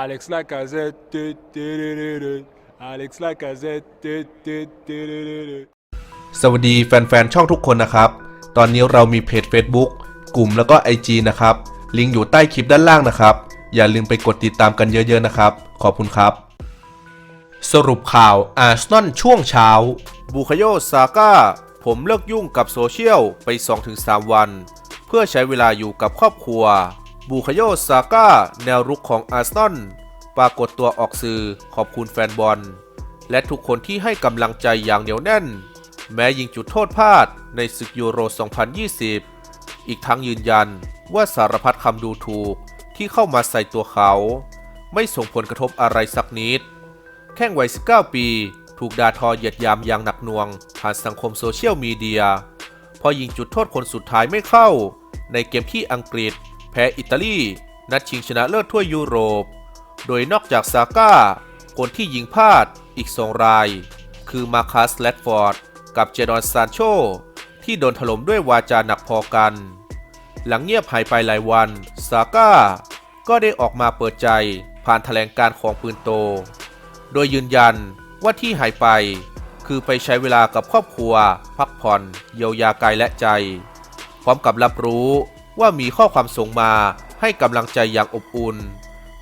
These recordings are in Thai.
Alex Lacazette. du, du, du, du, du. Alex Lacazette. du, du, du, du, du, du. สวัสดีแฟนๆ ช่องทุกคนนะครับ ตอนนี้เรามีเพจ Facebook กลุ่มแล้วก็ IG นะครับ ลิงก์อยู่ใต้คลิปด้านล่างนะครับ อย่าลืมไปกดติดตามกันเยอะๆนะครับ ขอบคุณครับ สรุปข่าวอาร์เซนอลช่วงเช้า บูคาโยซาก้า ผมเลิกยุ่งกับโซเชียลไป 2-3 วัน เพื่อใช้เวลาอยู่กับครอบครัว บูคาโยซาก้า แนวรุกของอาร์เซนอลปรากฏตัวออกสื่อขอบคุณแฟนบอล และทุกคนที่ให้กำลังใจอย่างเหนียวแน่น แม้ยิงจุดโทษพลาดในศึกยูโร 2020 อีกทั้งยืนยันว่าสารพัดคำดูถูกที่เข้ามาใส่ตัวเขา ไม่ส่งผลกระทบอะไรสักนิด แข้งวัย 19 ปี ถูกด่าทอเหยียดยามอย่างหนักหน่วง ผ่านสังคมโซเชียลมีเดียพอยิงจุดโทษคนสุดท้ายไม่เข้า ในเกมที่อังกฤษ แพ้อิตาลี นัดชิงชนะเลิศทั่วยุโรป โดยนอกจากซาก้า คนที่ยิงพลาดอีกสองราย คือมาคัสแลดฟอร์ด กับเจดอนซานโช ที่โดนถล่มด้วยวาจาหนักพอกัน หลังเงียบหายไปหลายวัน ซาก้า ก็ได้ออกมาเปิดใจผ่านแถลงการของปืนโต โดยยืนยันว่าที่หายไป คือไปใช้เวลากับครอบครัว พักผ่อน เยียวยากายและใจ พร้อมกับรับรู้ ว่ามีข้อความส่งมาให้กำลังใจอย่างอบอุ่น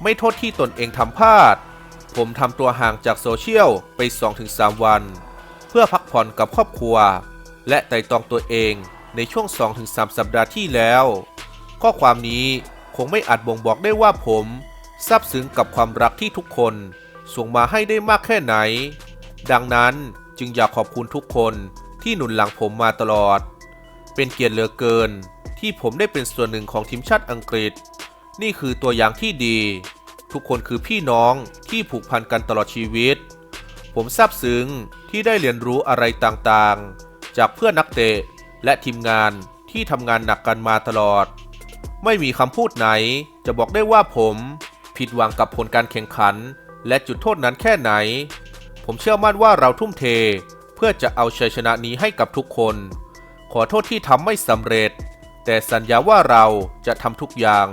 ไม่โทษที่ตนเองทำพลาด ผมทำตัวห่างจากโซเชียลไป 2-3 วัน เพื่อพักผ่อนกับครอบครัว และไต่ตรองตัวเองในช่วง 2-3 สัปดาห์ที่แล้ว ข้อความนี้คงไม่อาจบ่งบอกได้ว่าผมซาบซึ้งกับความรักที่ทุกคน ส่งมาให้ได้มากแค่ไหน ดังนั้นจึงอยากขอบคุณทุกคนที่หนุนหลังผมมาตลอด เป็นเกียรติเหลือเกิน ที่ผมได้เป็นส่วนหนึ่งของทีมชาติอังกฤษ นี่คือตัวอย่างที่ดี ทุกคนคือพี่น้องที่ผูกพันกันตลอดชีวิต ผมซาบซึ้งที่ได้เรียนรู้อะไรต่างๆ จากเพื่อนนักเตะและทีมงานที่ทำงานหนักกันมาตลอด ไม่มีคำพูดไหนจะบอกได้ว่าผมผิดหวังกับผลการแข่งขัน และจุดโทษนั้นแค่ไหน ผมเชื่อมั่นว่าเราทุ่มเท เพื่อจะเอาชัยชนะนี้ให้กับทุกคน ขอโทษที่ทำไม่สำเร็จ แต่สัญญาว่าเราจะทำทุกอย่าง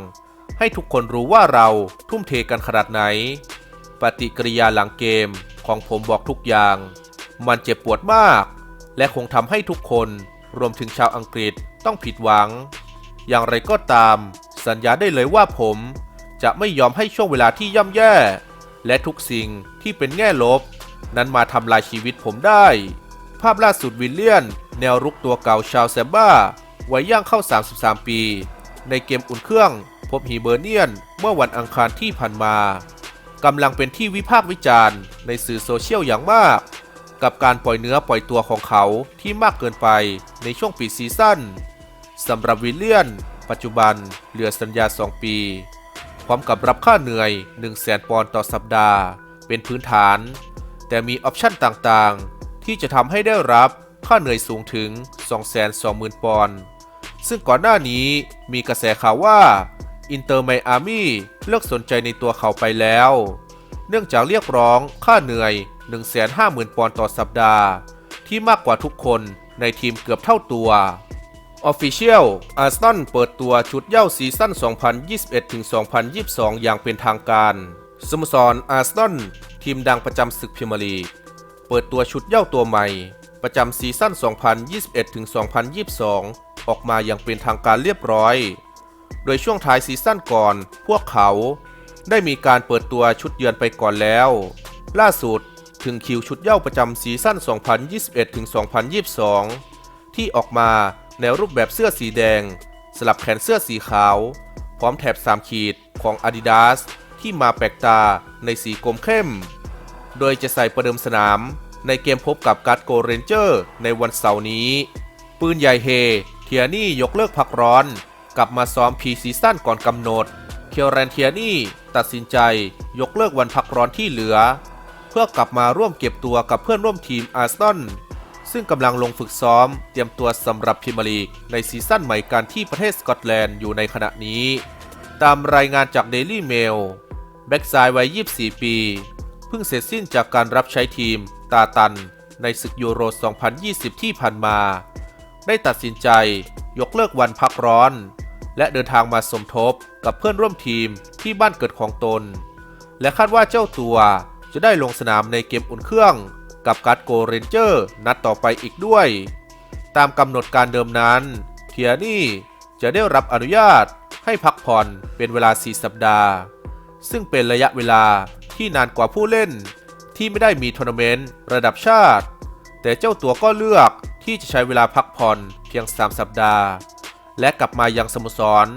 ให้ทุกคนรู้ว่าเราทุ่มเทกันขนาดไหน ปฏิกิริยาหลังเกมของผมบอกทุกอย่าง มันเจ็บปวดมาก และคงทำให้ทุกคนรวมถึงชาวอังกฤษต้องผิดหวัง อย่างไรก็ตาม สัญญาได้เลยว่าผมจะไม่ยอมให้ช่วงเวลาที่ย่ำแย่ และทุกสิ่งที่เป็นแง่ลบ นั้นมาทำลายชีวิตผมได้ ภาพล่าสุดวิลเลียน แนวรุกตัวเก่าชาวแซมบ้า วัยย่างเข้า 33 ปี ในเกมอุ่นเครื่อง พบฮีเบอร์เนียน เมื่อวันอังคารที่ผ่านมากำลังเป็นที่วิพากษ์วิจารณ์ในสื่อโซเชียลอย่างมาก กับการปล่อยเนื้อปล่อยตัวของเขาที่มากเกินไปในช่วงปีซีซั่นสำหรับวิลเลียน ปัจจุบันเหลือสัญญา 2 ปี พร้อมกับรับค่าเหนื่อย 1 0 0 0 0แสนปอนด์ต่อสัปดาห์ เป็นพื้นฐาน แต่มีออปชั่นต่างๆ ที่จะทำให้ได้รับค่าเหนื่อยสูงถึง 220,000 ปอนด์ ซึ่งก่อนหน้านี้มีกระแสข่าวว่าอินเตอร์ไมอามี่เลิกสนใจในตัวเขาไปแล้ว เนื่องจากเรียกร้องค่าเหนื่อย 150,000 ปอนด์ต่อสัปดาห์ ที่มากกว่าทุกคนในทีมเกือบเท่าตัว Official อาร์เซนอลเปิดตัวชุดเย่าซีซั่น 2021-2022 อย่างเป็นทางการ สโมสรอาร์เซนอลทีมดังประจำศึกพรีเมียร์ลีก เปิดตัวชุดเย่าตัวใหม่ ประจำซีซั่น 2021-2022 ออกมาอย่างเป็นทางการเรียบร้อย โดยช่วงท้ายซีซั่นก่อน พวกเขาได้มีการเปิดตัวชุดเยือนไปก่อนแล้ว ล่าสุดถึงคิวชุดเย่าประจำซีซั่น 2021-2022 ที่ออกมาในรูปแบบเสื้อสีแดง สลับแขนเสื้อสีขาว พร้อมแถบ3ขีดของ Adidas ที่มาแปลกตาในสีกรมเข้ม โดยจะใส่ประเดิมสนามในเกมพบกับการ์ดโกเรนเจอร์ในวันเสาร์นี้ ปืนใหญ่เฮ เทียนี่ยกเลิกพักร้อน กลับมาซ้อมพีซีซั่นก่อนกำหนด เคียวแรนเทียนี่ตัดสินใจยกเลิกวันพักร้อนที่เหลือ เพื่อกลับมาร่วมเก็บตัวกับเพื่อนร่วมทีมอาร์เซนอลซึ่งกำลังลงฝึกซ้อมเตรียมตัวสำหรับพรีเมียร์ลีกในซีซั่นใหม่กันที่ประเทศสกอตแลนด์อยู่ในขณะนี้ ตามรายงานจาก Daily Mail แบ็กซ้ายวัย 24 ปี เพิ่งเสร็จสิ้นจากการรับใช้ทีมตาตันในศึกยูโร 2020 ที่ผ่านมา ได้ตัดสินใจยกเลิกวันพักร้อน และเดินทางมาสมทบกับเพื่อนร่วมทีมที่บ้านเกิดของตน และคาดว่าเจ้าตัวจะได้ลงสนามในเกมอุ่นเครื่อง กับการ์ดโกเรนเจอร์นัดต่อไปอีกด้วย ตามกำหนดการเดิมนั้นเคียนี่จะได้รับอนุญาตให้พักผ่อนเป็นเวลา 4 สัปดาห์ ซึ่งเป็นระยะเวลาที่นานกว่าผู้เล่นที่ไม่ได้มีทัวร์นาเมนต์ระดับชาติ แต่เจ้าตัวก็เลือก ที่จะใช้เวลาพักผ่อนเพียง 3 สัปดาห์ และกลับมายังสโมสร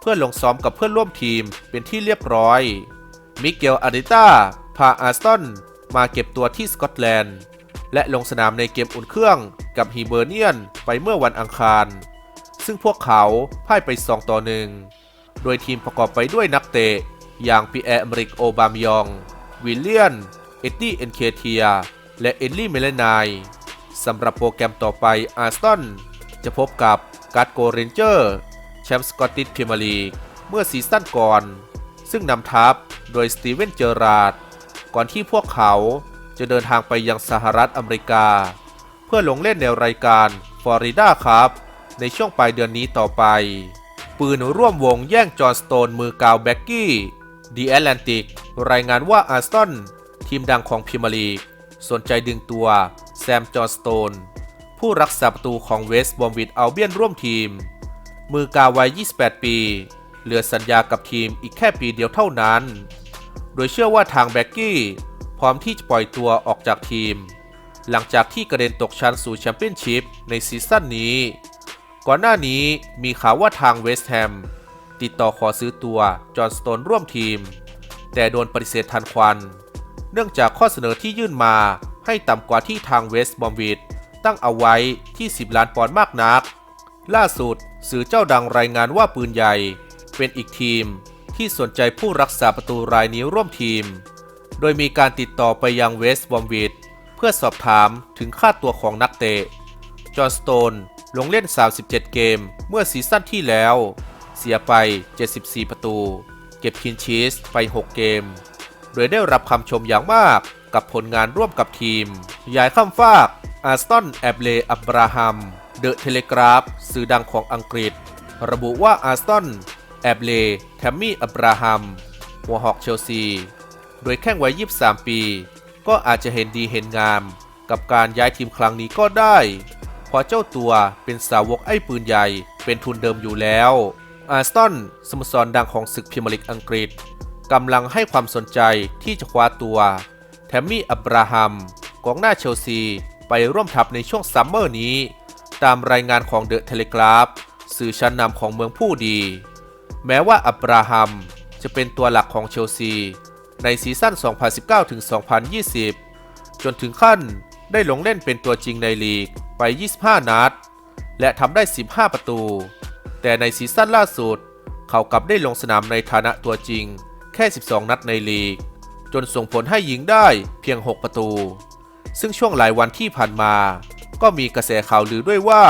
เพื่อลงซ้อมกับเพื่อนร่วมทีมเป็นที่เรียบร้อย มิเกลอาริต้าพาอาร์สตันมาเก็บตัวที่สกอตแลนด์ และลงสนามในเกมอุ่นเครื่องกับฮีเบอร์เนียนไปเมื่อวันอังคาร ซึ่งพวกเขาพ่ายไป 2 ต่อ1โดยทีมประกอบไปด้วยนักเตะ อย่างปีแอร์อเมริกโอบามยอง วิลเลียน เอ็ดดี้เอ็นเคเทีย และเอลลี่เมเลนาย สำหรับโปรแกรมต่อไปอาร์สตันจะพบกับการ์ดโกเรนเจอร์แชมป์สกอตติชพรีเมียร์ลีกเมื่อซีซั่นก่อน ซึ่งนำทัพโดยสตีเวนเจอราร์ดก่อนที่พวกเขาจะเดินทางไปยังสหรัฐอเมริกา เพื่อลงเล่นในรายการฟลอริดาครับในช่วงปลายเดือนนี้ต่อไป ปืนร่วมวงแย่งจอห์นสโตนมือกาวแบ็กกี้ดีแอตแลนติกรายงานว่าอาร์สตันทีมดังของพรีเมียร์ลีก สนใจดึงตัวแซมจอห์สโตน ผู้รักษาประตูของเวสต์บอมวิดอัลเบียนร่วมทีม มือกาวัย 28 ปี เหลือสัญญากับทีมอีกแค่ปีเดียวเท่านั้น โดยเชื่อว่าทางแบ็กกี้ พร้อมที่จะปล่อยตัวออกจากทีม หลังจากที่กระเด็นตกชั้นสู่แชมเปี้ยนชิพในซีซั่นนี้ ก่อนหน้านี้มีข่าวว่าทางเวสต์แฮมติดต่อขอซื้อตัวจอห์นสโตนร่วมทีม แต่โดนปฏิเสธทันควัน เนื่องจากข้อเสนอที่ยื่นมาให้ต่ำกว่าที่ทางเวสต์บอมวิดตั้งเอาไว้ที่ 10 ล้านปอนด์มากนัก ล่าสุดสื่อเจ้าดังรายงานว่าปืนใหญ่ เป็นอีกทีมที่สนใจผู้รักษาประตูรายนี้ร่วมทีม โดยมีการติดต่อไปยังเวสต์บอมวิดเพื่อสอบถามถึงค่าตัวของนักเตะ จอห์นสโตนลงเล่น 37 เกมเมื่อซีซั่นที่แล้ว เสียไป 74 ประตู เก็บคินชีสไป 6 เกม โดยได้รับคำชมอย่างมากกับผลงานร่วมกับทีมย้ายข้ามฟากอาร์สตันแอบเลอับราฮัม เดอะเทเลกราฟสื่อดังของอังกฤษ ระบุว่าอาร์สตันแอบเลแทมมี่อับราฮัม หัวหอกเชลซี โดยแข้งวัย 23 ปี ก็อาจจะเห็นดีเห็นงาม กับการย้ายทีมครั้งนี้ก็ได้เพราะเจ้าตัวเป็นสาวกไอ้ปืนใหญ่เป็นทุนเดิมอยู่แล้วอาร์สตันสโมสรดังของศึกพรีเมียร์ลีกอังกฤษ กำลังให้ความสนใจที่จะคว้าตัวแทมมี่อับราฮัมกองหน้าเชลซีไปร่วมทัพในช่วงซัมเมอร์นี้ ตามรายงานของเดอะเทเลกราฟสื่อชั้นนำของเมืองผู้ดี แม้ว่าอับราฮัมจะเป็นตัวหลักของเชลซี ในซีซั่น 2019-2020 จนถึงขั้นได้ลงเล่นเป็นตัวจริงในลีกไป 25 นัด และทำได้ 15 ประตู แต่ในซีซั่นล่าสุด เขากลับได้ลงสนามในฐานะตัวจริง แค่ 12 นัดในลีก จนส่งผลให้ยิงได้เพียง 6 ประตู ซึ่งช่วงหลายวันที่ผ่านมา ก็มีกระแสข่าวลือด้วยว่า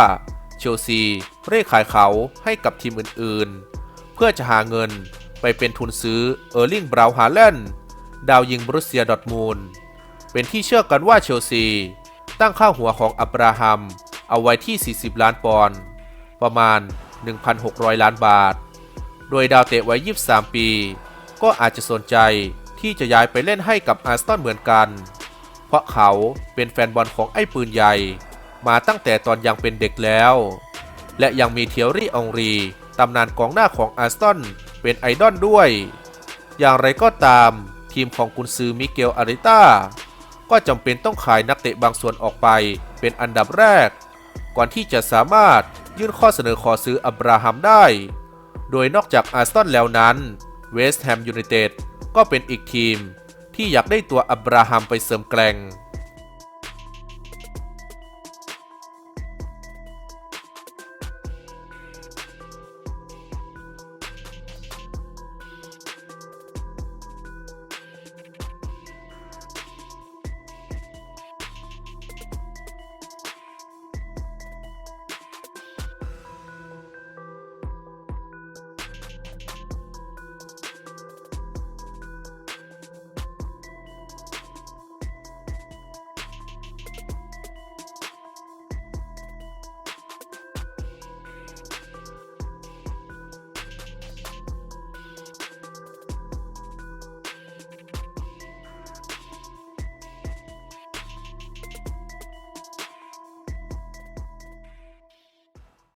เชลซีเร่ขายเขาให้กับทีมอื่นๆ เพื่อจะหาเงินไปเป็นทุนซื้อเออร์ลิงบราวน์ฮาแลนด์ดาวยิงบรุสเซียดอทมูล เป็นที่เชื่อกันว่าเชลซี ตั้งค่าหัวของอับราฮัม เอาไว้ที่ 40 ล้านปอนด์ประมาณ 1,600 ล้านบาท โดยดาวเตะไว้ 23 ปี ก็อาจจะสนใจที่จะย้ายไปเล่นให้กับอาร์สตันเหมือนกัน เพราะเขาเป็นแฟนบอลของไอ้ปืนใหญ่ มาตั้งแต่ตอนยังเป็นเด็กแล้ว และยังมีเทียรี่องรีตำนานกองหน้าของอาร์สตันเป็นไอดอลด้วย อย่างไรก็ตามทีมของกุนซือมิเกลอาริต้าก็จำเป็นต้องขายนักเตะบางส่วนออกไปเป็นอันดับแรก ก่อนที่จะสามารถยื่นข้อเสนอขอซื้ออับราฮัมได้ โดยนอกจากอาร์สตันแล้วนั้น เวสต์แฮมยูไนเต็ดก็เป็นอีกทีมที่อยากได้ตัวอับราฮัมไปเสริมแกล่ง